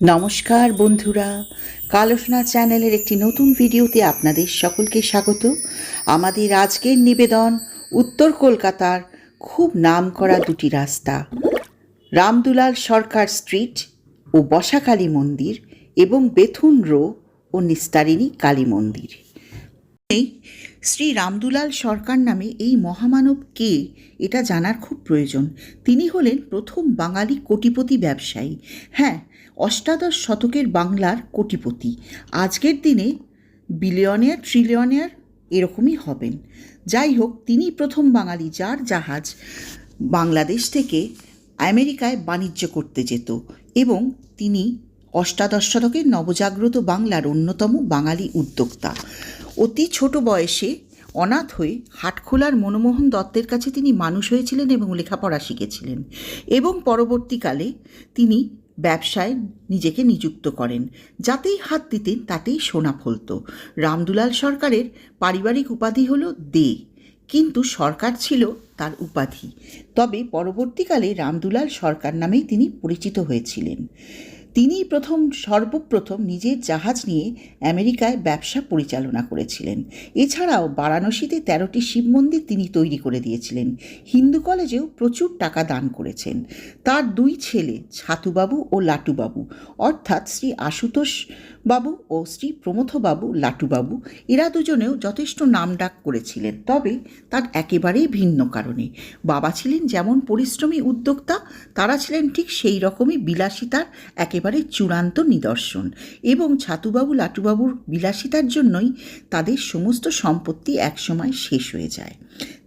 নমস্কার বন্ধুরা, কালোসনা চ্যানেলের একটি নতুন ভিডিওতে আপনাদের সকলকে স্বাগত। আমাদের আজকের নিবেদন, উত্তর কলকাতার খুব নামকরা দুটি রাস্তা। রামদুলাল সরকার স্ট্রিট ও বসাকালী মন্দির এবং বেথুন রো ও নিস্তারিণী কালী মন্দির। শ্রী রামদুলাল সরকার নামে এই মহামানব কে, এটা জানার খুব প্রয়োজন। তিনি হলেন প্রথম বাঙালি কোটিপতি ব্যবসায়ী। হ্যাঁ অষ্টাদশ শতকের বাংলার কোটিপতি। আজকের দিনে বিলিয়নিয়ার, ট্রিলিয়নিয়ার এরকমই হবেন। যাই হোক তিনি প্রথম বাঙালি যার জাহাজ বাংলাদেশ থেকে আমেরিকায় বাণিজ্য করতে যেত এবং তিনি অষ্টাদশ শতকের নবজাগ্রত বাংলার অন্যতম বাঙালি উদ্যোক্তা। অতি ছোট বয়সে অনাথ হয়ে হাটখোলার মনমোহন দত্তের কাছে তিনি মানুষ হয়েছিলেন এবং লেখাপড়া শিখেছিলেন এবং পরবর্তীকালে তিনি ব্যবসায় নিজেকে নিযুক্ত করেন। যাতেই হাত দিতেন, তাতেই সোনা ফলত। রামদুলাল সরকারের পারিবারিক উপাধি হল দে। কিন্তু সরকার ছিল তার উপাধি। তবে পরবর্তীকালে রামদুলাল সরকার নামেই তিনি পরিচিত হয়েছিলেন। তিনিই প্রথম, সর্বপ্রথম নিজের জাহাজ নিয়ে আমেরিকায় ব্যবসা পরিচালনা করেছিলেন। এছাড়াও বারাণসীতে তেরোটি শিব মন্দির তিনি তৈরি করে দিয়েছিলেন। হিন্দু কলেজেও প্রচুর টাকা দান করেছেন। তার দুই ছেলে, ছাতুবাবু ও লাটুবাবু। অর্থাৎ শ্রী আশুতোষ বাবু ও শ্রী প্রমথবাবু লাটুবাবু এরা দুজনেও যথেষ্ট নাম ডাক করেছিলেন। তবে তার একেবারেই ভিন্ন কারণে। বাবা ছিলেন যেমন পরিশ্রমী উদ্যোক্তা, তারা ছিলেন ঠিক সেই রকমই বিলাসিতার একেবারে চূড়ান্ত নিদর্শন এবং ছাতুবাবু, লাটুবাবুর বিলাসিতার জন্যই তাদের সমস্ত সম্পত্তি একসময় শেষ হয়ে যায়।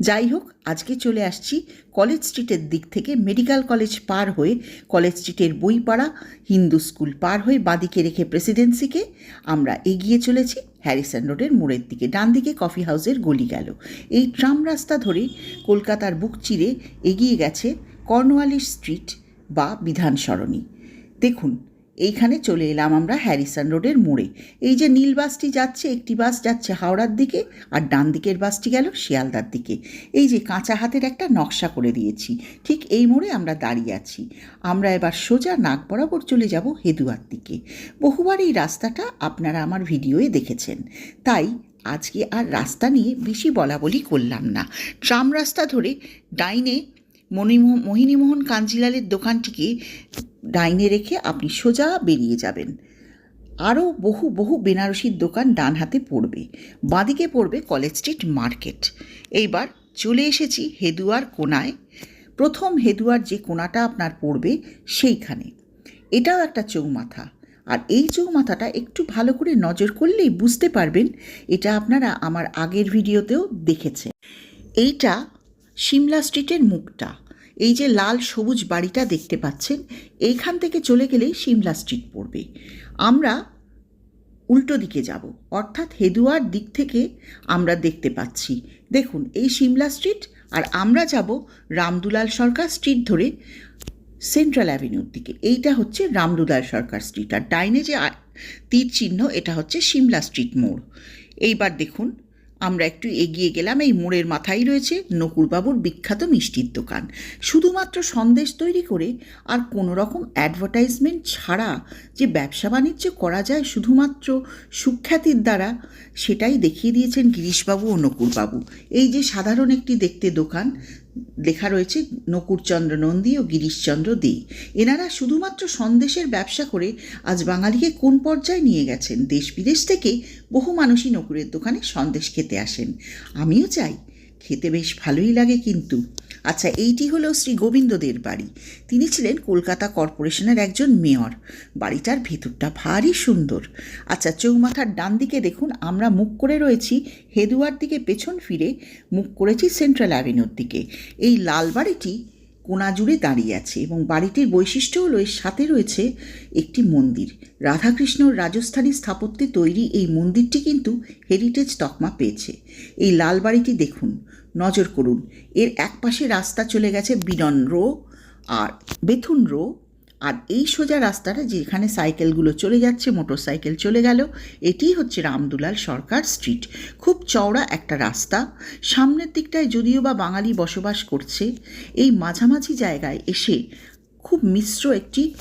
যাই হোক, আজকে চলে আসছি কলেজ স্ট্রিটের দিক থেকে, মেডিকেল কলেজ পার হয়ে কলেজ স্ট্রিটের বইপাড়া, হিন্দু স্কুল পার হয়ে বাদিকে রেখে প্রেসিডেন্সিকে আমরা এগিয়ে চলেছি। হ্যারিসন রোডের মোড়ের দিকে, ডান দিকে কফি হাউসের গলি গেল। এই ট্রাম রাস্তা ধরে কলকাতার বুক চিরে এগিয়ে গেছে কর্নওয়ালিস স্ট্রিট বা বিধান সরণি। দেখুন এইখানে চলে এলাম আমরা হ্যারিসন রোডের মোড়ে। এই যে নীল বাসটি যাচ্ছে, একটি বাস যাচ্ছে হাওড়ার দিকে আর ডান দিকের বাসটি গেল শিয়ালদার দিকে। এই যে কাঁচা হাতের একটা নকশা করে দিয়েছি, ঠিক এই মোড়ে আমরা দাঁড়িয়ে আছি। আমরা এবার সোজা নাক বরাবর চলে যাব হেদুয়ার দিকে। বহুবার এই রাস্তাটা আপনারা আমার ভিডিওয়ে দেখেছেন। তাই আজকে আর রাস্তা নিয়ে বেশি বলা বলি করলাম না। ট্রাম রাস্তা ধরে ডাইনে মোহিনীমোহন কাঞ্জিলালের দোকানটিকে ডাইনে রেখে আপনি সোজা বেরিয়ে যাবেন। আরও বহু বহু বেনারসির দোকান ডান হাতে পড়বে। বাঁদিকে পড়বে কলেজ স্ট্রিট মার্কেট। এইবার চলে এসেছি হেদুয়ার কোনায়। প্রথম হেদুয়ার যে কোনাটা আপনার পড়বে সেইখানে। এটাও একটা চৌমাথা। আর এই চৌমাথাটা একটু ভালো করে নজর করলেই বুঝতে পারবেন, এটা আপনারা আমার আগের ভিডিওতেও দেখেছেন। এইটা সিমলা স্ট্রিটের মুখটা। এই যে লাল সবুজ বাড়িটা দেখতে পাচ্ছেন, এইখান থেকে চলে গেলেই সিমলা স্ট্রিট পড়বে। আমরা উল্টো দিকে যাব, অর্থাৎ হেদুয়ার দিক থেকে আমরা দেখতে পাচ্ছি। দেখুন, এই সিমলা স্ট্রিট, আর আমরা যাব রামদুলাল সরকার স্ট্রিট ধরে সেন্ট্রাল অ্যাভিনিউর দিকে। এইটা হচ্ছে রামদুলাল সরকার স্ট্রিট, আর ডাইনে যে তীর চিহ্ন, এটা হচ্ছে সিমলা স্ট্রিট মোড়। এইবার দেখুন আমরা একটু এগিয়ে গেলাম, এই মোড়ের মাথায় রয়েছে নকুরবাবুর বিখ্যাত মিষ্টির দোকান। শুধুমাত্র সন্দেশ তৈরি করে আর কোনো রকম অ্যাডভার্টাইজমেন্ট ছাড়া যে ব্যবসা বাণিজ্য করা যায় শুধুমাত্র সুখ্যাতির দ্বারা, সেটাই দেখিয়ে দিয়েছেন গিরিশবাবু ও নকুরবাবু। এই যে সাধারণ একটি দেখতে দোকান লেখা রয়েছে নকুরচন্দ্র নন্দী ও গিরিশচন্দ্র দে। এনারা শুধুমাত্র সন্দেশের ব্যবসা করে আজ বাঙালিকে কোন পর্যায়ে নিয়ে গেছেন? দেশ বিদেশ থেকে বহু মানুষই নকুরের দোকানে সন্দেশ খেতে আসেন। আমিও চাই খেতে বেশ ভালোই লাগে কিন্তু। আচ্ছা এইটি হলো শ্রী গোবিন্দদের বাড়ি। তিনি ছিলেন কলকাতা কর্পোরেশনের একজন মেয়র। বাড়িটার ভেতরটা ভারী সুন্দর। আচ্ছা চৌমাথার ডান দিকে দেখুন, আমরা মুখ করে রয়েছি হেদুয়ার দিকে পেছন ফিরে, মুখ করেছি সেন্ট্রাল অ্যাভিনিউর দিকে। এই লাল বাড়িটি কোনা জুড়ে দাঁড়িয়ে আছে এবং বাড়িটির বৈশিষ্ট্য হলো, এর সাথে রয়েছে একটি মন্দির। রাধাকৃষ্ণর রাজস্থানী স্থাপত্যে তৈরি এই মন্দিরটি কিন্তু হেরিটেজ তকমা পেয়েছে। এই লাল বাড়িটি দেখুন নজর করুন। এর এক পাশে রাস্তা চলে গেছে বিডন রো আর বেথুন রো। আর এই সোজা রাস্তাটা যেখানে সাইকেলগুলো চলে যাচ্ছে মোটর সাইকেল চলে গেল এটিই হচ্ছে রামদুলাল সরকার স্ট্রিট। খুব চওড়া একটা রাস্তা। সামনের দিকটায় যদিও বা বাঙালি বসবাস করছে, এই মাঝামাঝি জায়গায় এসে খুব মিশ্র একটি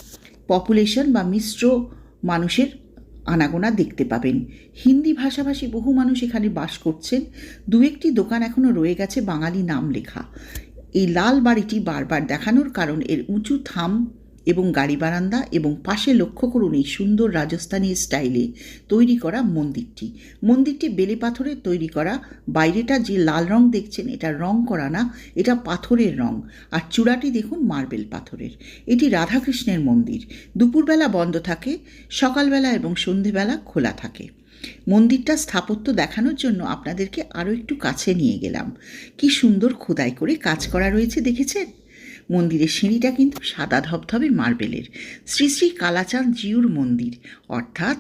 পপুলেশন বা মিশ্র মানুষের আনাগোনা দেখতে পাবেন। হিন্দি ভাষাভাষী বহু মানুষ এখানে বাস করছেন। দু একটি দোকান এখনও রয়ে গেছে বাঙালি নাম লেখা। এই লাল বাড়িটি বারবার দেখানোর কারণ এর উঁচু থাম এবং গাড়ি বারান্দা এবং পাশে লক্ষ্য করুন এই সুন্দর রাজস্থানী স্টাইলে তৈরি করা মন্দিরটি। মন্দিরটি বেলে পাথরের তৈরি করা। বাইরেটা যে লাল রং দেখছেন, এটা রং করা না, এটা পাথরের রং। আর চূড়াটি দেখুন মার্বেল পাথরের। এটি রাধাকৃষ্ণের মন্দির। দুপুরবেলা বন্ধ থাকে, সকালবেলা এবং সন্ধেবেলা খোলা থাকে। মন্দিরটা স্থাপত্য দেখানোর জন্য আপনাদেরকে আরও একটু কাছে নিয়ে গেলাম। কি সুন্দর খোদাই করে কাজ করা রয়েছে, দেখেছেন? মন্দিরের সিঁড়িটা কিন্তু সাদা ধবধবে মার্বেলের। শ্রী শ্রী কালাচাঁদ জিউর মন্দির, অর্থাৎ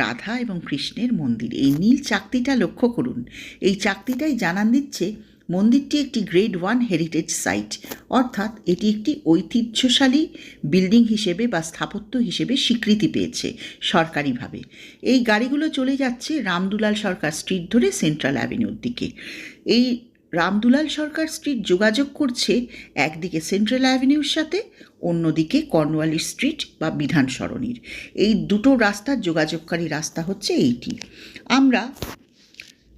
রাধা এবং কৃষ্ণের মন্দির। এই নীল চাকতিটা লক্ষ্য করুন। এই চাকতিটাই জানান দিচ্ছে মন্দিরটি একটি গ্রেড ওয়ান হেরিটেজ সাইট, অর্থাৎ এটি একটি ঐতিহ্যশালী বিল্ডিং হিসেবে বা স্থাপত্য হিসেবে স্বীকৃতি পেয়েছে সরকারিভাবে। এই গাড়িগুলো চলে যাচ্ছে রামদুলাল সরকার স্ট্রিট ধরে সেন্ট্রাল অ্যাভিনিউর দিকে। এই রামদুলাল সরকার স্ট্রিট যোগাযোগ করছে একদিকে সেন্ট্রাল অ্যাভিনিউর সাথে, অন্যদিকে কর্নওয়ালিস স্ট্রিট বা বিধান সরণির। এই দুটো রাস্তার যোগাযোগকারী রাস্তা হচ্ছে এইটি। আমরা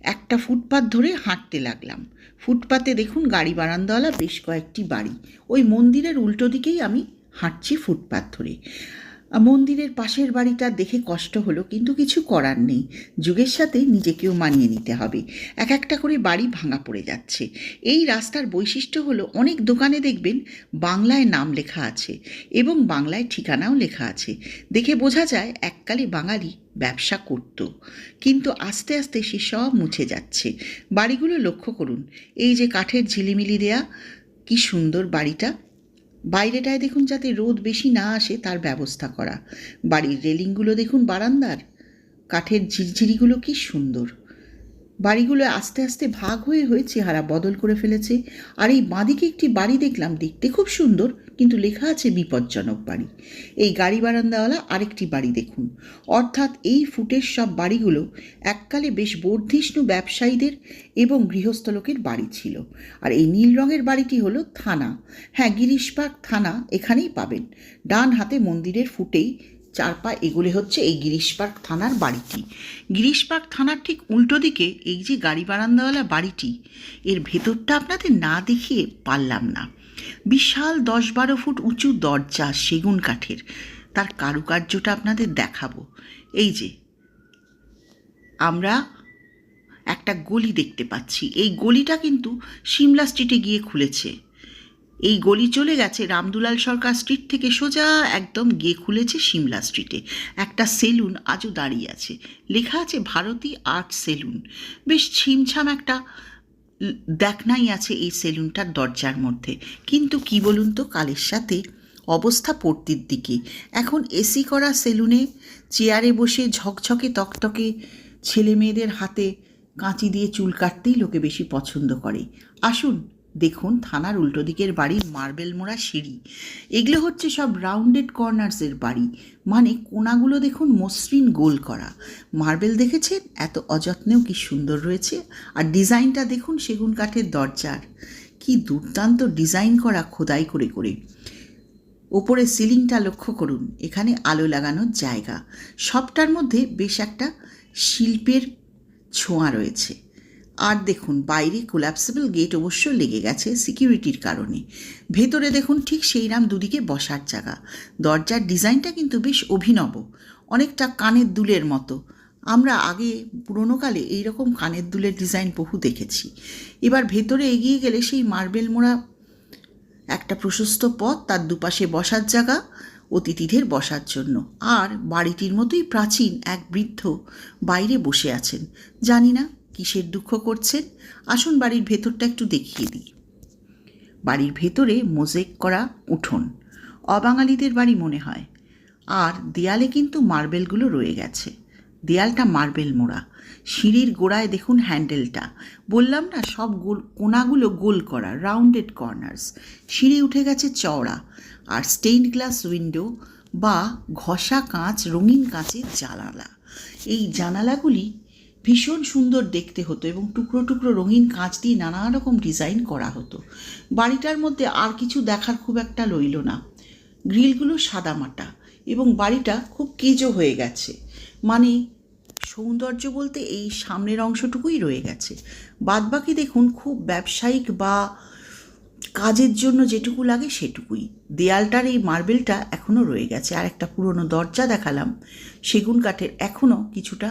একটা ফুটপাত ধরে হাঁটতে লাগলাম। ফুটপাতে দেখুন গাড়ি বারান্দাওয়ালা বেশ কয়েকটি বাড়ি। ওই মন্দিরের উল্টো দিকেই আমি হাঁটছি ফুটপাত ধরে। মন্দিরের পাশের বাড়িটা দেখে কষ্ট হলো, কিন্তু কিছু করার নেই। যুগের সাথে নিজেকেও মানিয়ে নিতে হবে। এক একটা করে বাড়ি ভাঙা পড়ে যাচ্ছে। এই রাস্তার বৈশিষ্ট্য হলো, অনেক দোকানে দেখবেন বাংলায় নাম লেখা আছে এবং বাংলায় ঠিকানাও লেখা আছে। দেখে বোঝা যায়, এককালে বাঙালি ব্যবসা করত। কিন্তু আস্তে আস্তে সে সব মুছে যাচ্ছে। বাড়িগুলো লক্ষ্য করুন। এই যে কাঠের ঝিলিমিলি দেয়া, কি সুন্দর বাড়িটা। বাইরেটায় দেখুন যাতে রোদ বেশি না আসে তার ব্যবস্থা করা। বাড়ির রেলিংগুলো দেখুন বারান্দার। কাঠের ঝিরঝিরিগুলো কি সুন্দর। বাড়িগুলো আস্তে আস্তে ভাগ হয়ে হয়ে চেহারা বদল করে ফেলেছে। আর এই বাঁদিকে একটি বাড়ি দেখলাম দেখতে খুব সুন্দর, কিন্তু লেখা আছে বিপজ্জনক বাড়ি। এই গাড়ি বারান্দাওয়ালা আরেকটি বাড়ি দেখুন। অর্থাৎ এই ফুটের সব বাড়িগুলো এককালে বেশ বর্ধিষ্ণু ব্যবসায়ীদের এবং গৃহস্থ লোকের বাড়ি ছিল। আর এই নীল রঙের বাড়িটি হলো থানা। হ্যাঁ গিরিশ পার্ক থানা এখানেই পাবেন। ডান হাতে মন্দিরের ফুটেই চার পা এগুলে হচ্ছে এই গিরিশ পার্ক থানার বাড়িটি। গিরিশ পার্ক থানার ঠিক উল্টো দিকে এই যে গাড়ি বারান্দাওয়ালা বাড়িটি, এর ভেতরটা আপনাদের না দেখিয়ে পারলাম না। বিশাল দশ বারো ফুট উঁচু দরজা, সেগুন কাঠের। তার কারুকার্যটা আপনাদের দেখাবো। এই যে, আমরা একটা গলি দেখতে পাচ্ছি। এই গলিটা কিন্তু সিমলা স্ট্রিটে গিয়ে খুলেছে। এই গলি চলে গেছে রামদুলাল সরকার স্ট্রিট থেকে সোজা একদম গিয়ে খুলেছে সিমলা স্ট্রিটে একটা সেলুন আজও দাঁড়িয়ে আছে। লেখা আছে ভারতী আর্ট সেলুন বেশ ছিমছাম একটা দেখনাই আছে এই সেলুনটার দরজার মধ্যে। কিন্তু কি বলুন তো, কালের সাথে অবস্থা পড়তির দিকে। এখন এসি করা সেলুনে চেয়ারে বসে ঝকঝকে তকতকে ছেলে মেয়েদের হাতে কাঁচি দিয়ে চুল কাটতেই লোকে বেশি পছন্দ করে। আসুন দেখুন, থানার উল্টো দিকের বাড়ির মার্বেল মোড়া সিঁড়ি। এগুলো হচ্ছে সব রাউন্ডেড কর্নার্সের বাড়ি। মানে কোনাগুলো দেখুন মসৃণ গোল করা। মার্বেল দেখেছেন? এত অযত্নেও কি সুন্দর রয়েছে। আর ডিজাইনটা দেখুন সেগুন কাঠের দরজার। কি দুর্দান্ত ডিজাইন করা খোদাই করে করে। ওপরে সিলিংটা লক্ষ্য করুন, এখানে আলো লাগানোর জায়গা। সবটার মধ্যে বেশ একটা শিল্পের ছোঁয়া রয়েছে। আর দেখুন, বাইরে কোলাপসেবল গেট অবশ্য লেগে গেছে সিকিউরিটির কারণে। ভেতরে দেখুন ঠিক সেই রাম দুদিকে বসার জায়গা। দরজার ডিজাইনটা কিন্তু বেশ অভিনব, অনেকটা কানের দুলের মতো। আমরা আগে পুরোনো কালে এইরকম কানের দুলের ডিজাইন বহু দেখেছি। এবার ভেতরে এগিয়ে গেলে সেই মার্বেল মোড়া একটা প্রশস্ত পথ, তার দুপাশে বসার জায়গা, অতিথিদের বসার জন্য। আর বাড়িটির মতোই প্রাচীন এক বৃদ্ধ বাইরে বসে আছেন। জানি না কিসের দুঃখ করছেন? আসুন বাড়ির ভেতরটা একটু দেখিয়ে দিই। বাড়ির ভেতরে মোজেক করা উঠোন। অবাঙালিদের বাড়ি মনে হয়। আর দেয়ালে কিন্তু মার্বেলগুলো রয়ে গেছে। দেয়ালটা মার্বেল মোড়া। সিঁড়ির গোড়ায় দেখুন হ্যান্ডেলটা। বললাম না, সব গোল, কোনাগুলো গোল করা, রাউন্ডেড কর্নার্স। সিঁড়ি উঠে গেছে চওড়া। আর স্টেইনড গ্লাস উইন্ডো বা ঘষা কাঁচ, রঙিন কাঁচের জানালা। এই জানালাগুলি ভীষণ সুন্দর দেখতে হতো এবং টুকরো টুকরো রঙিন কাঁচ দিয়ে নানা রকম ডিজাইন করা হতো। বাড়িটার মধ্যে আর কিছু দেখার খুব একটা রইল না। গ্রিলগুলো সাদামাটা এবং বাড়িটা খুব কেজো হয়ে গেছে। মানে সৌন্দর্য বলতে এই সামনের অংশটুকুই রয়ে গেছে। বাদবাকি দেখুন খুব ব্যবসায়িক বা কাজের জন্য যেটুকু লাগে সেটুকুই। দেয়ালটার এই মার্বেলটা এখনও রয়ে গেছে। আর একটা পুরনো দরজা দেখালাম। সেগুন কাঠের এখনও কিছুটা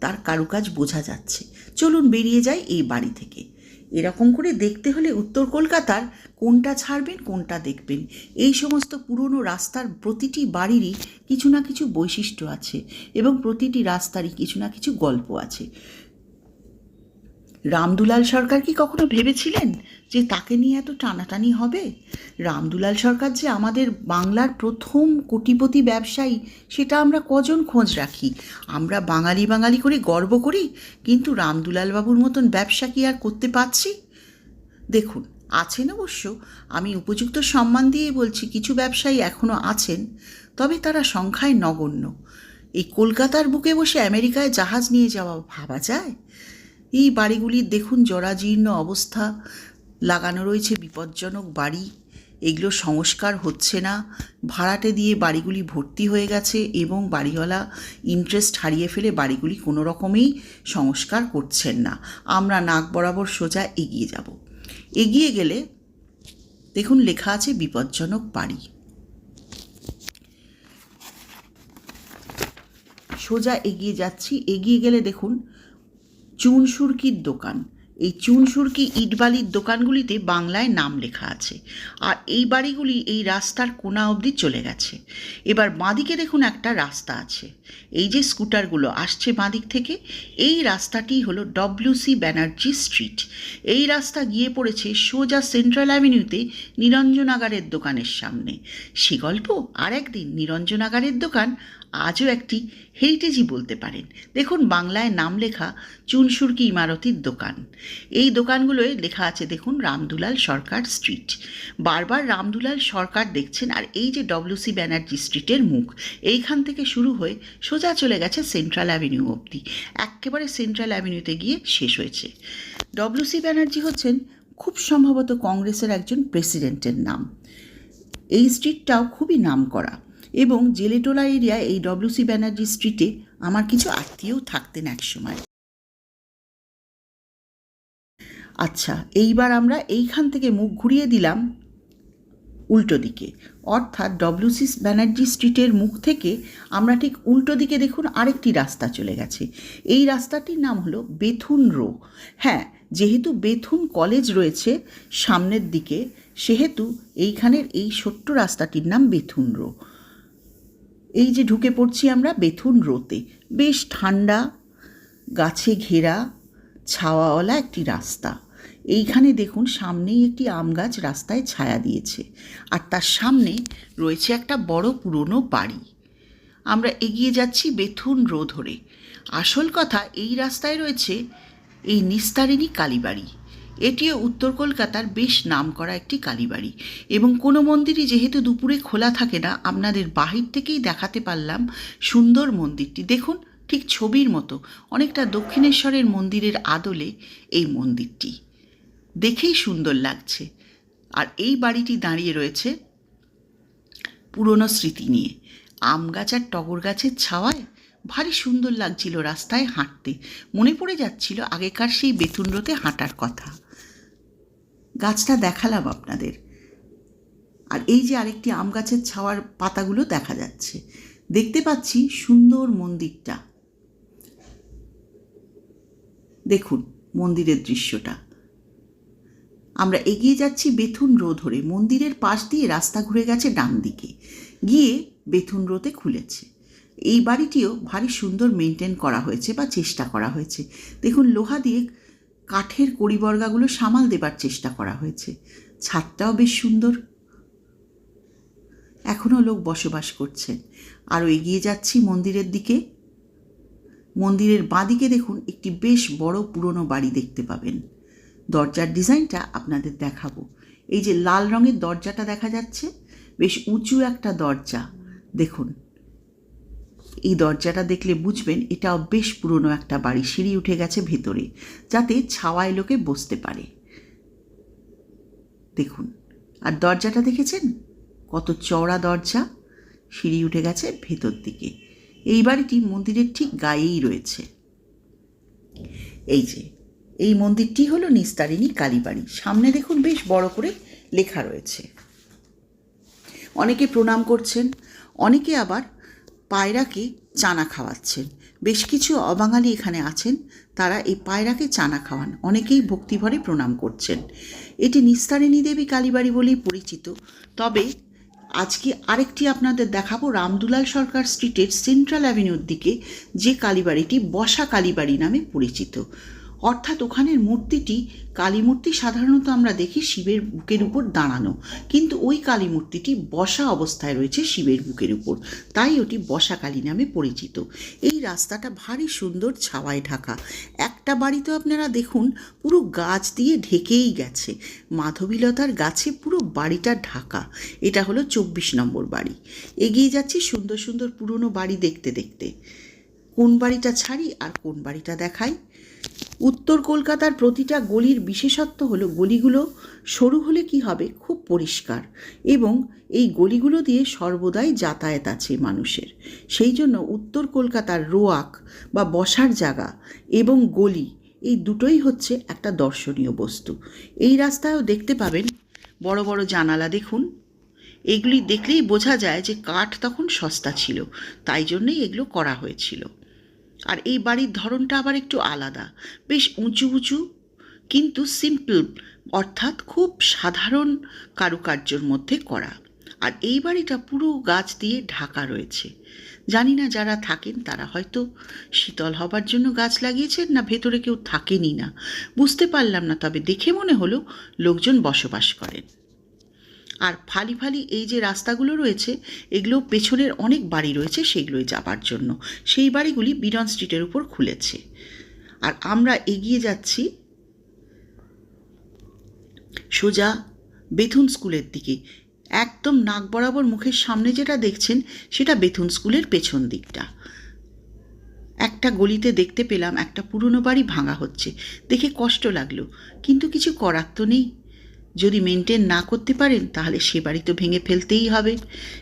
তার কারুকাজ বোঝা যাচ্ছে। চলুন বেরিয়ে যায় এই বাড়ি থেকে। এরকম করে দেখতে হলে উত্তর কলকাতার কোনটা ছাড়বেন, কোনটা দেখবেন। এই সমস্ত পুরনো রাস্তার প্রতিটি বাড়িরই কিছু না কিছু বৈশিষ্ট্য আছে এবং প্রতিটি রাস্তারই কিছু না কিছু গল্প আছে। রামদুলাল সরকার কি কখনো ভেবেছিলেন যে তাকে নিয়ে এত টানাটানি হবে? রামদুলাল সরকার যে আমাদের বাংলার প্রথম কোটিপতি ব্যবসায়ী, সেটা আমরা কজন খোঁজ রাখি? আমরা বাঙালি বাঙালি করে গর্ব করি, কিন্তু রামদুলাল বাবুর মতন ব্যবসা কি আর করতে পারছি? দেখুন, আছেন অবশ্য। আমি উপযুক্ত সম্মান দিয়ে বলছি, কিছু ব্যবসায়ী এখনও আছেন, তবে তারা সংখ্যায় নগণ্য। এই কলকাতার বুকে বসে আমেরিকায় জাহাজ নিয়ে যাওয়া ভাবা যায়? এই বাড়িগুলির দেখুন জরাজীর্ণ অবস্থা। লাগানো রয়েছে বিপজ্জনক বাড়ি। এগুলো সংস্কার হচ্ছে না। ভাড়াটে দিয়ে বাড়িগুলি ভর্তি হয়ে গেছে এবং বাড়িওয়ালা ইন্টারেস্ট হারিয়ে ফেলে বাড়িগুলি কোনো রকমেই সংস্কার করছেন না। আমরা নাক বরাবর সোজা এগিয়ে যাব। এগিয়ে গেলে দেখুন লেখা আছে বিপজ্জনক বাড়ি। সোজা এগিয়ে যাচ্ছি। এগিয়ে গেলে দেখুন চুন সুরকির দোকান। এই চুন সুরকি ইটবালির দোকানগুলিতে বাংলায় নাম লেখা আছে। আর এই বাড়িগুলি এই রাস্তার কোনা অবধি চলে গেছে। এবার বাঁদিকে দেখুন একটা রাস্তা আছে। এই যে স্কুটারগুলো আসছে বাঁদিক থেকে, এই রাস্তাটি হলো ডব্লিউসি ব্যানার্জি স্ট্রিট। এই রাস্তা গিয়ে পড়েছে সোজা সেন্ট্রাল অ্যাভিনিউতে নিরঞ্জনাগারের দোকানের সামনে। সে গল্প? আর একদিন নিরঞ্জনাগারের দোকান আজও একটি হেরিটেজই বলতে পারেন। দেখুন, বাংলায় নাম লেখা চুনসুরকি ইমারতির দোকান। এই দোকানগুলোয় লেখা আছে, দেখুন, রামদুলাল সরকার স্ট্রিট। বারবার রামদুলাল সরকার দেখছেন, আর এই যে ডব্লিউসি ব্যানার্জি স্ট্রিটের মুখ, এইখান থেকে শুরু হয়ে সোজা চলে গেছে সেন্ট্রাল অ্যাভিনিউ অবধি। একেবারে সেন্ট্রাল অ্যাভিনিউতে গিয়ে শেষ হয়েছে। ডব্লিউসি ব্যানার্জি হচ্ছেন খুব সম্ভবত কংগ্রেসের একজন প্রেসিডেন্টের নাম। এই স্ট্রিটটাও খুবই নাম করা এবং জেলেটোলা এরিয়ায় এই ডব্লিউসি ব্যানার্জি স্ট্রিটে আমার কিছু আত্মীয়ও থাকতেন একসময়। আচ্ছা এইবার আমরা এইখান থেকে মুখ ঘুরিয়ে দিলাম উল্টো দিকে। অর্থাৎ ডব্লিউসি ব্যানার্জি স্ট্রিটের মুখ থেকে আমরা ঠিক উল্টো দিকে দেখুন আরেকটি রাস্তা চলে গেছে। এই রাস্তাটির নাম হলো বেথুন রো। হ্যাঁ যেহেতু বেথুন কলেজ রয়েছে সামনের দিকে, সেহেতু এইখানের এই ছোট্ট রাস্তাটির নাম বেথুন রো। এই যে ঢুকে পড়ছি আমরা বেথুন রোতে। বেশ ঠান্ডা, গাছে ঘেরা, ছাওয়াওয়ালা একটি রাস্তা। এইখানে দেখুন সামনেই একটি আম গাছ রাস্তায় ছায়া দিয়েছে। আর তার সামনে রয়েছে একটা বড় পুরনো বাড়ি। আমরা এগিয়ে যাচ্ছি বেথুন রো ধরে। আসল কথা এই রাস্তায় রয়েছে এই নিস্তারিণী কালীবাড়ি। এটিও উত্তর কলকাতার বেশ নামকরা একটি কালীবাড়ি। এবং কোনো মন্দিরই যেহেতু দুপুরে খোলা থাকে না, আপনাদের বাহির থেকেই দেখাতে পারলাম সুন্দর মন্দিরটি। দেখুন, ঠিক ছবির মতো অনেকটা দক্ষিণেশ্বরের মন্দিরের আদলে এই মন্দিরটি। দেখেই সুন্দর লাগছে। আর এই বাড়িটি দাঁড়িয়ে রয়েছে পুরনো স্মৃতি নিয়ে। আম গাছ আর টগর গাছের ছাওয়ায় ভারী সুন্দর লাগছিল রাস্তায় হাঁটতে। মনে পড়ে যাচ্ছিল আগেকার সেই বেতুনরোতে হাঁটার কথা। গাছটা দেখালাম আপনাদের। আর এই যে আরেকটি আম গাছের ছাওয়ার পাতাগুলো দেখা যাচ্ছে। দেখতে পাচ্ছি সুন্দর মন্দিরটা। দেখুন মন্দিরের দৃশ্যটা। আমরা এগিয়ে যাচ্ছি বেথুন রো ধরে। মন্দিরের পাশ দিয়ে রাস্তা ঘুরে গেছে ডান দিকে। গিয়ে বেথুন রোতে খুলেছে। এই বাড়িটিও ভারী সুন্দর মেনটেন করা হয়েছে বা চেষ্টা করা হয়েছে। দেখুন লোহা দিয়ে কাঠের কড়িবর্গাগুলো সামাল দেবার চেষ্টা করা হয়েছে। ছাদটাও বেশ সুন্দর। এখনও লোক বসবাস করছেন। আরও এগিয়ে যাচ্ছি মন্দিরের দিকে। মন্দিরের বাঁদিকে দেখুন একটি বেশ বড় পুরনো বাড়ি দেখতে পাবেন। দরজার ডিজাইনটা আপনাদের দেখাবো। এই যে লাল রঙের দরজাটা দেখা যাচ্ছে, বেশ উঁচু একটা দরজা। দেখুন এই দরজাটা দেখলে বুঝবেন এটাও বেশ পুরনো একটা বাড়ি। সিঁড়ি উঠে গেছে ভেতরে, যাতে ছাওয়ায় লোকে বসতে পারে। দেখুন, আর দরজাটা দেখেছেন? কত চওড়া দরজা। সিঁড়ি উঠে গেছে ভেতর দিকে। এই বাড়িটি মন্দিরের ঠিক গায়েই রয়েছে। এই যে, এই মন্দিরটি হলো নিস্তারিণী কালীবাড়ি সামনে দেখুন বেশ বড় করে লেখা রয়েছে। অনেকে প্রণাম করছেন, অনেকে আবার পায়রাকে চানা খাওয়াচ্ছেন। বেশ কিছু অবাঙালি এখানে আছেন, তারা এই পায়রাকে চানা খাওয়ান। অনেকেই ভক্তিভরে প্রণাম করছেন। এটি নিস্তারিণী দেবী কালীবাড়ি বলেই পরিচিত। তবে আজকে আরেকটি আপনাদের দেখাবো রামদুলাল সরকার স্ট্রিটের সেন্ট্রাল অ্যাভিনিউর দিকে, যে কালীবাড়িটি বসা কালীবাড়ি নামে পরিচিত। অর্থাৎ ওখানের মূর্তিটি কালী মূর্তি সাধারণত আমরা দেখি শিবের বুকের উপর দাঁড়ানো। কিন্তু ওই কালী মূর্তিটি বসা অবস্থায় রয়েছে শিবের বুকের উপর। তাই ওটি বসা কালী নামে পরিচিত। এই রাস্তাটা ভারী সুন্দর ছাওয়ায় ঢাকা। একটা বাড়ি তো আপনারা দেখুন, পুরো গাছ দিয়ে ঢেকেই গেছে। মাধবীলতার গাছে পুরো বাড়িটা ঢাকা। এটা হলো চব্বিশ নম্বর বাড়ি। এগিয়ে যাচ্ছি সুন্দর সুন্দর পুরনো বাড়ি দেখতে দেখতে। কোন বাড়িটা ছাড়ি আর কোন বাড়িটা দেখাই? উত্তর কলকাতার প্রতিটা গলির বিশেষত্ব হলো গলিগুলো সরু হলে কি হবে খুব পরিষ্কার এবং এই গলিগুলো দিয়ে সর্বদাই যাতায়াত আছে মানুষের। সেই জন্য উত্তর কলকাতার রোয়াক বা বসার জায়গা এবং গলি এই দুটোই হচ্ছে একটা দর্শনীয় বস্তু। এই রাস্তায়ও দেখতে পাবেন বড় বড় জানালা দেখুন। এগুলি দেখলেই বোঝা যায় যে কাঠ তখন সস্তা ছিল, তাই জন্যই এগুলো করা হয়েছিল। আর এই বাড়ির ধরনটা আবার একটু আলাদা। বেশ উঁচু উঁচু, কিন্তু সিম্পল অর্থাৎ খুব সাধারণ কারুকার্যর মধ্যে করা। আর এই বাড়িটা পুরো গাছ দিয়ে ঢাকা রয়েছে। জানি না যারা থাকেন, তারা হয়তো শীতল হবার জন্য গাছ লাগিয়েছেন না ভেতরে কেউ থাকেনি না। বুঝতে পারলাম না, তবে দেখে মনে হলো লোকজন বসবাস করেন। আর ফালি ফালি এই যে রাস্তাগুলো রয়েছে, এগুলো পেছনের অনেক বাড়ি রয়েছে সেগুলোই যাবার জন্য। সেই বাড়িগুলি বিরন স্ট্রিটের উপর খুলেছে। আর আমরা এগিয়ে যাচ্ছি সোজা বেথুন স্কুলের দিকে। একদম নাক বরাবর মুখের সামনে যেটা দেখছেন, সেটা বেথুন স্কুলের পেছন দিকটা। একটা গলিতে দেখতে পেলাম একটা পুরনো বাড়ি ভাঙা হচ্ছে। দেখে কষ্ট লাগল, কিন্তু কিছু করার তো নেই। যদি মেনটেন না করতে পারেন, তাহলে সে বাড়ি তো ভেঙে ফেলতেই হবে।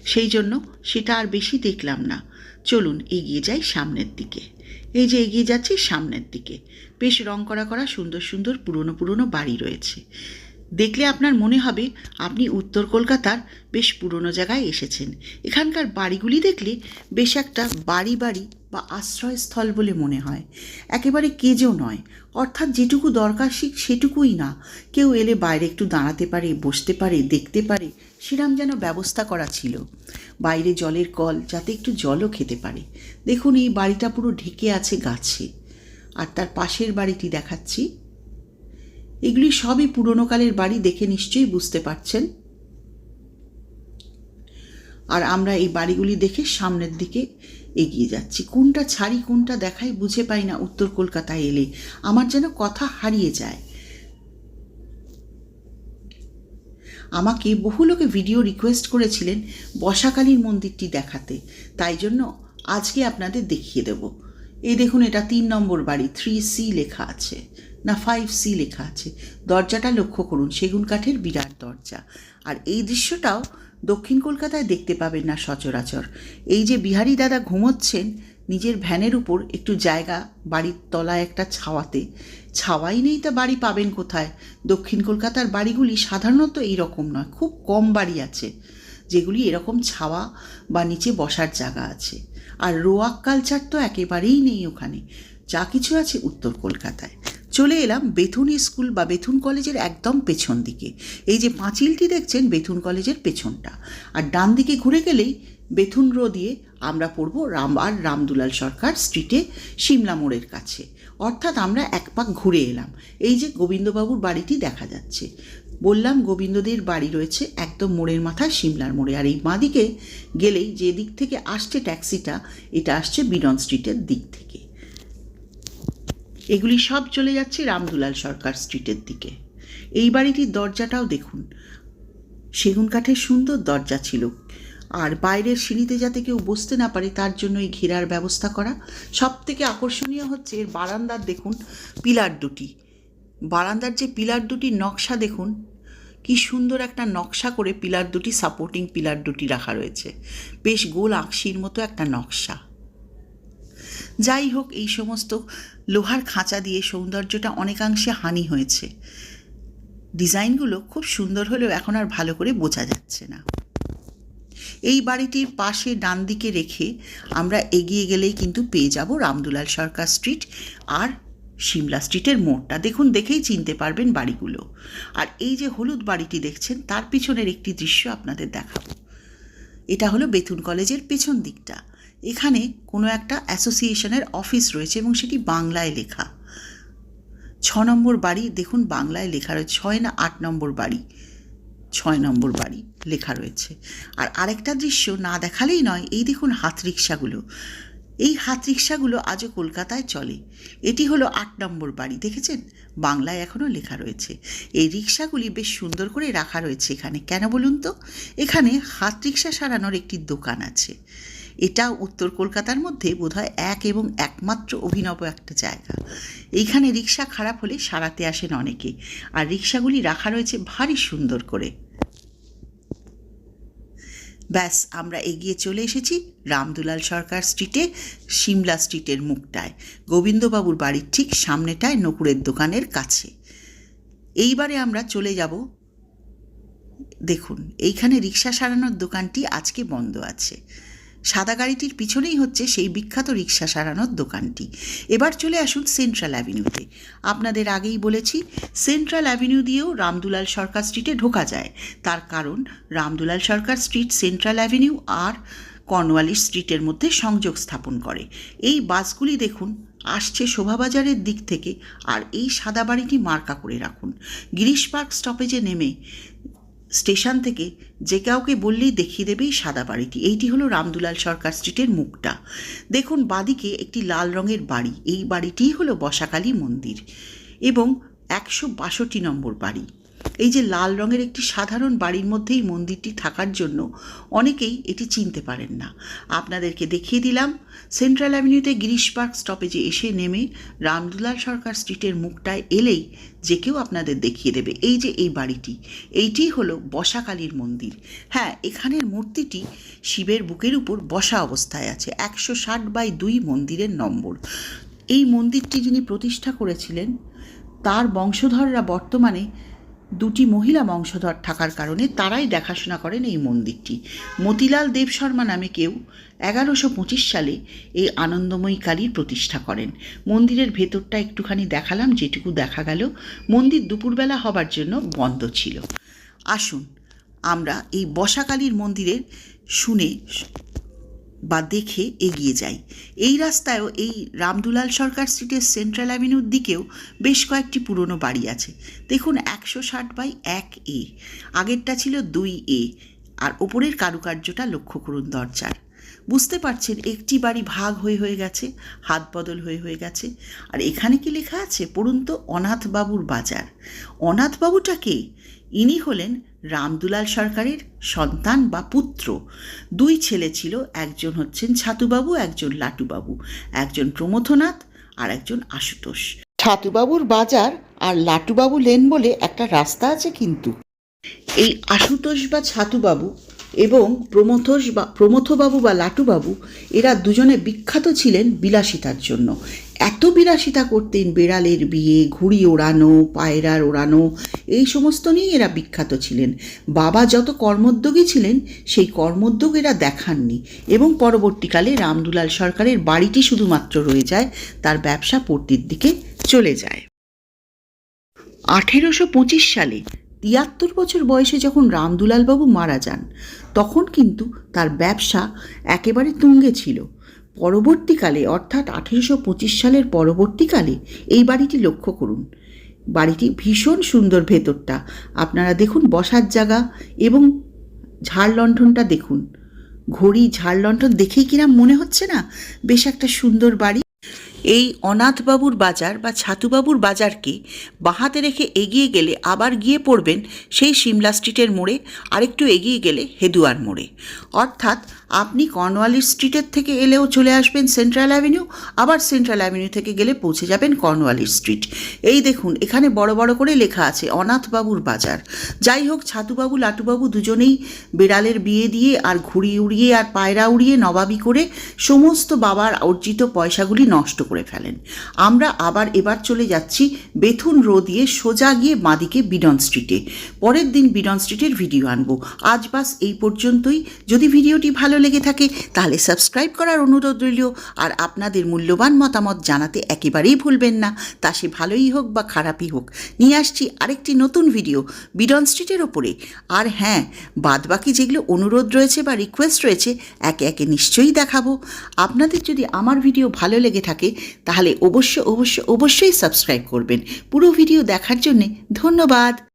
সেই জন্য সেটা আর বেশি দেখলাম না। চলুন এগিয়ে যাই সামনের দিকে। এই যে এগিয়ে যাচ্ছি সামনের দিকে। বেশ রং করা করা সুন্দর সুন্দর পুরনো পুরনো বাড়ি রয়েছে। দেখলে আপনার মনে হবে আপনি উত্তর কলকাতার বেশ পুরনো জায়গায় এসেছেন। এখানকার বাড়িগুলি দেখলে বেশ একটা বাড়ি বাড়ি বা আশ্রয়স্থল বলে মনে হয়। একেবারে কেজও নয়। অর্থাৎ যেটুকু দরকার শিখ সেটুকুই না। কেউ এলে বাইরে একটু দাঁড়াতে পারে, বসতে পারে, দেখতে পারে, সেরাম যেন ব্যবস্থা করা ছিল। বাইরে জলের কল যাতে একটু জলও খেতে পারে। দেখুন এই বাড়িটা পুরো ঢেকে আছে গাছে। আর তার পাশের বাড়িটি দেখাচ্ছি। এগুলি সবই পুরনো কালের বাড়ি দেখে নিশ্চয়ই বুঝতে পারছেন। আর আমরা এই বাড়িগুলি দেখে সামনের দিকে এগিয়ে যাচ্ছি। কোনটা ছাড়ি, কোনটা দেখাই বুঝে পাই না উত্তর কলকাতায় এলে। আমার যেন কথা হারিয়ে যায়। আমাকে বহু লোকে ভিডিও রিকোয়েস্ট করেছিলেন বসাকালীর মন্দিরটি দেখাতে। তাই জন্য আজকে আপনাদের দেখিয়ে দেব। এই দেখুন, এটা তিন নম্বর বাড়ি, থ্রি সি লেখা আছে। না ফাইভ সি লেখা আছে। দরজাটা লক্ষ্য করুন, সেগুন কাঠের বিরাট দরজা। আর এই দৃশ্যটাও দক্ষিণ কলকাতায় দেখতে পাবেন না সচরাচর। এই যে বিহারি দাদা ঘুমোচ্ছেন, নিজের ভ্যানের উপর একটু জায়গা, বাড়ির তলায় একটা ছাওয়াতে। ছাওয়াই নেই তা বাড়ি পাবেন কোথায়? দক্ষিণ কলকাতার বাড়িগুলি সাধারণত এই রকম নয়, খুব কম বাড়ি আছে, যেগুলি এরকম ছাওয়া বা নিচে বসার জায়গা আছে। আর রোয়াক কালচার তো একেবারেই নেই ওখানে, যা কিছু আছে উত্তর কলকাতায়। চলে এলাম বেথুন স্কুল বা বেথুন কলেজের একদম পেছন দিকে। এই যে পাঁচিলটি দেখছেন বেথুন কলেজের পেছনটা। আর ডান দিকে ঘুরে গেলেই বেথুন রো দিয়ে আমরা পড়ব রাম, আর রামদুলাল সরকার স্ট্রিটে সিমলা মোড়ের কাছে। অর্থাৎ আমরা এক পাক ঘুরে এলাম। এই যে গোবিন্দবাবুর বাড়িটি দেখা যাচ্ছে। বললাম, গোবিন্দদের বাড়ি রয়েছে একদম মোড়ের মাথায় সিমলার মোড়ে। আর এই বাঁদিকে গেলেই যে দিক থেকে আসছে ট্যাক্সিটা এটা আসছে বিডন স্ট্রিটের দিক থেকে। এগুলি সব চলে যাচ্ছে রামদুলাল সরকার স্ট্রিটের দিকে। এই বাড়িটির দরজাটাও দেখুন। সেগুন কাঠের সুন্দর দরজা ছিল। আর বাইরের সিঁড়িতে যাতে কেউ বসতে না পারে, তার জন্য এই ঘেরার ব্যবস্থা করা। সব থেকে আকর্ষণীয় হচ্ছে এর বারান্দার দেখুন, পিলার দুটি। বারান্দার যে পিলার দুটির নকশা দেখুন, কি সুন্দর একটা নকশা করে পিলার দুটি সাপোর্টিং পিলার দুটি রাখা রয়েছে। বেশ গোল আকশির মতো একটা নকশা। যাই হোক, এই সমস্ত লোহার খাঁচা দিয়ে সৌন্দর্যটা অনেকাংশে হানি হয়েছে। ডিজাইনগুলো খুব সুন্দর হলেও এখন আর ভালো করে বোঝা যাচ্ছে না। এই বাড়িটির পাশে ডান দিকে রেখে আমরা এগিয়ে গেলেই কিন্তু পেয়ে যাব রামদুলাল সরকার স্ট্রিট আর সিমলা স্ট্রিটের মোড়টা। দেখুন, দেখেই চিনতে পারবেন বাড়িগুলো। আর এই যে হলুদ বাড়িটি দেখছেন, তার পিছনের একটি দৃশ্য আপনাদের দেখাবো। এটা হলো বেতুন কলেজের পেছন দিকটা। এখানে কোনো একটা অ্যাসোসিয়েশনের অফিস রয়েছে এবং সেটি বাংলায় লেখা। ছ নম্বর বাড়ি, দেখুন বাংলায় লেখা রয়েছে, ছয় না আট নম্বর বাড়ি, ছয় নম্বর বাড়ি লেখা রয়েছে। আর আরেকটা দৃশ্য না দেখালেই নয়, এই দেখুন হাত রিক্সাগুলো এই হাত রিক্সাগুলো আজও কলকাতায় চলে। এটি হলো আট নম্বর বাড়ি, দেখেছেন? বাংলায় এখনও লেখা রয়েছে। এই রিক্সাগুলি বেশ সুন্দর করে রাখা রয়েছে এখানে। কেন বলুন তো? এখানে হাত রিক্সা সারানোর একটি দোকান আছে। এটা উত্তর কলকাতার মধ্যে বোধহয় এক এবং একমাত্র অভিনব একটা জায়গা। এইখানে রিক্সা খারাপ হলে সারাতে আসেন অনেকে, আর রিক্সাগুলি রাখা রয়েছে ভারী সুন্দর করে। ব্যাস, আমরা এগিয়ে চলে এসেছি রামদুলাল সরকার স্ট্রিটে, সিমলা স্ট্রিটের মুখটায়। গোবিন্দবাবুর বাড়ির ঠিক সামনেটায় নকুরের দোকানের কাছে। এইবারে আমরা চলে যাব, দেখুন, এইখানে রিক্সা সারানোর দোকানটি আজকে বন্ধ আছে। সাদা গাড়িটির পিছনেই হচ্ছে সেই বিখ্যাত রিক্সা সারানোর দোকানটি। এবার চলে আসুন সেন্ট্রাল অ্যাভিনিউতে আপনাদের আগেই বলেছি সেন্ট্রাল অ্যাভিনিউ দিয়েও রামদুলাল সরকার স্ট্রিটে ঢোকা যায়। তার কারণ, Ramdulal Sarkar Street Central Avenue আর কর্নওয়ালিস স্ট্রিটের মধ্যে সংযোগ স্থাপন করে। এই বাসগুলি দেখুন, আসছে শোভাবাজারের দিক থেকে আর এই সাদা বাড়িটি মার্কা করে রাখুন। গিরিশ পার্ক স্টপেজে নেমে স্টেশন থেকে যে কাউকে বললেই দেখিয়ে দেবে এই সাদা বাড়িটি। এইটি হলো রামদুলাল সরকার স্ট্রিটের মুখটা। দেখুন, বাদিকে একটি লাল রঙের বাড়ি। এই বাড়িটিই হলো বসাকালী মন্দির এবং একশো বাষট্টি নম্বর বাড়ি। এই যে লাল রঙের একটি সাধারণ বাড়ির মধ্যেই মন্দিরটি থাকার জন্য অনেকেই এটি চিনতে পারেন না। আপনাদেরকে দেখিয়ে দিলাম, সেন্ট্রাল অ্যাভিনিউতে গিরিশ পার্ক স্টপেজে এসে নেমে রামদুলাল সরকার স্ট্রিটের মুখটায় এলেই যে কেউ আপনাদের দেখিয়ে দেবে। এই যে এই বাড়িটি, এইটি হলো বসাকালীর মন্দির। হ্যাঁ এখানের মূর্তিটি শিবের বুকের উপর বসা অবস্থায় আছে, একশো ষাট বাই দুই মন্দিরের নম্বর। এই মন্দিরটি যিনি প্রতিষ্ঠা করেছিলেন, তার বংশধররা বর্তমানে দুটি মহিলা বংশধর থাকার কারণে তারাই দেখাশোনা করেন এই মন্দিরটি। মতিলাল দেব শর্মা নামে কেউ এগারোশো পঁচিশ সালে এই আনন্দময়ী কালীর প্রতিষ্ঠা করেন। মন্দিরের ভেতরটা একটুখানি দেখালাম, যেটুকু দেখা গেল। মন্দির দুপুরবেলা হবার জন্য বন্ধ ছিল। আসুন, আমরা এই বসাকালীর মন্দিরের শুনে বা দেখে এগিয়ে যাই। এই রাস্তায়ও এই রামদুলাল সরকার স্ট্রিটের সেন্ট্রাল অ্যাভিনিউর দিকেও বেশ কয়েকটি পুরনো বাড়ি আছে। দেখুন একশো ষাট বাই এক এ। আগেরটা ছিল দুই এ। আর ওপরের কারুকার্যটা লক্ষ্য করুন দরজার। বুঝতে পারছেন, একটি বাড়ি ভাগ হয়ে হয়ে গেছে, হাত বদল হয়ে হয়ে গেছে। আর এখানে কি লেখা আছে? পড়ুন তো অনাথবাবুর বাজার। অনাথবাবুটা কে? ইনি হলেন রামদুলাল সরকারের সন্তান বা পুত্র। দুই ছেলে ছিল, একজন হচ্ছেন ছাতুবাবু, একজন লাটুবাবু। একজন প্রমথনাথ আর একজন আশুতোষ। ছাতুবাবুর বাজার আর লাটুবাবু লেন বলে একটা রাস্তা আছে কিন্তু। এই আশুতোষ বা ছাতুবাবু এবং প্রমথোষ বা প্রমথবাবু বা লাটুবাবু, এরা দুজনে বিখ্যাত ছিলেন বিলাসিতার জন্য। এত বিলাসিতা করতেন বেড়ালের বিয়ে, ঘুড়ি ওড়ানো, পায়রার ওড়ানো, এই সমস্ত নিয়েই এরা বিখ্যাত ছিলেন। বাবা যত কর্মোদ্যোগী ছিলেন, সেই কর্মোদ্যোগ এরা দেখাননি এবং পরবর্তীকালে রামদুলাল সরকারের বাড়িটি শুধুমাত্র রয়ে যায়, তার ব্যবসা পূর্তির দিকে চলে যায়। আঠেরোশো পঁচিশ সালে তিয়াত্তর বছর বয়সে যখন রামদুলালবাবু মারা যান, তখন কিন্তু তার ব্যবসা একেবারে তুঙ্গে ছিল। পরবর্তীকালে, অর্থাৎ আঠেরোশো পঁচিশ সালের পরবর্তীকালে, এই বাড়িটি লক্ষ্য করুন। বাড়িটি ভীষণ সুন্দর ভেতরটা। আপনারা দেখুন বসার জায়গা এবং ঝাড় লণ্ঠনটা দেখুন। ঘড়ি, ঝাড় লণ্ঠন দেখেই কিনা মনে হচ্ছে না? বেশ একটা সুন্দর বাড়ি। এই অনাথবাবুর বাজার বা ছাতুবাবুর বাজারকে বাঁহাতে রেখে এগিয়ে গেলে আবার গিয়ে পড়বেন সেই সিমলা স্ট্রিটের মোড়ে, আরেকটু এগিয়ে গেলে হেদুয়ার মোড়ে। অর্থাৎ আপনি কর্নওয়ালিস স্ট্রিটের থেকে এলেও চলে আসবেন সেন্ট্রাল অ্যাভিনিউ, আবার সেন্ট্রাল অ্যাভিনিউ থেকে গেলে পৌঁছে যাবেন কর্নওয়ালিস স্ট্রিট। এই দেখুন, এখানে বড় বড় করে লেখা আছে, অনাথবাবুর বাজার। যাই হোক, ছাতুবাবু, লাটুবাবু দুজনেই বিড়ালের বিয়ে দিয়ে আর ঘুড়ি উড়িয়ে আর পায়রা উড়িয়ে নবাবি করে সমস্ত বাবার অর্জিত পয়সাগুলি নষ্ট করে ফেলেন। আমরা আবার এবার চলে যাচ্ছি বেথুন রো দিয়ে সোজা গিয়ে বাঁদিকে বিডন স্ট্রিটে। পরের দিন বিডন স্ট্রিটের ভিডিও আনব। আজ বাস এই পর্যন্তই। যদি ভিডিওটি ভালো লেগে থাকে, তাহলে সাবস্ক্রাইব করার অনুরোধ রইল। আর আপনাদের মূল্যবান মতামত জানাতে একেবারেই ভুলবেন না। তা সে ভালোই হোক বা খারাপই হোক। নিয়ে আসছি আরেকটি নতুন ভিডিও, বিডন স্ট্রিটের ওপরে। আর হ্যাঁ বাদবাকি যেগুলো অনুরোধ রয়েছে বা রিকোয়েস্ট রয়েছে, একে একে নিশ্চয়ই দেখাবো। আপনাদের যদি আমার ভিডিও ভালো লেগে থাকে, তাহলে অবশ্য অবশ্য অবশ্যই সাবস্ক্রাইব করবেন। পুরো ভিডিও দেখার জন্যে ধন্যবাদ।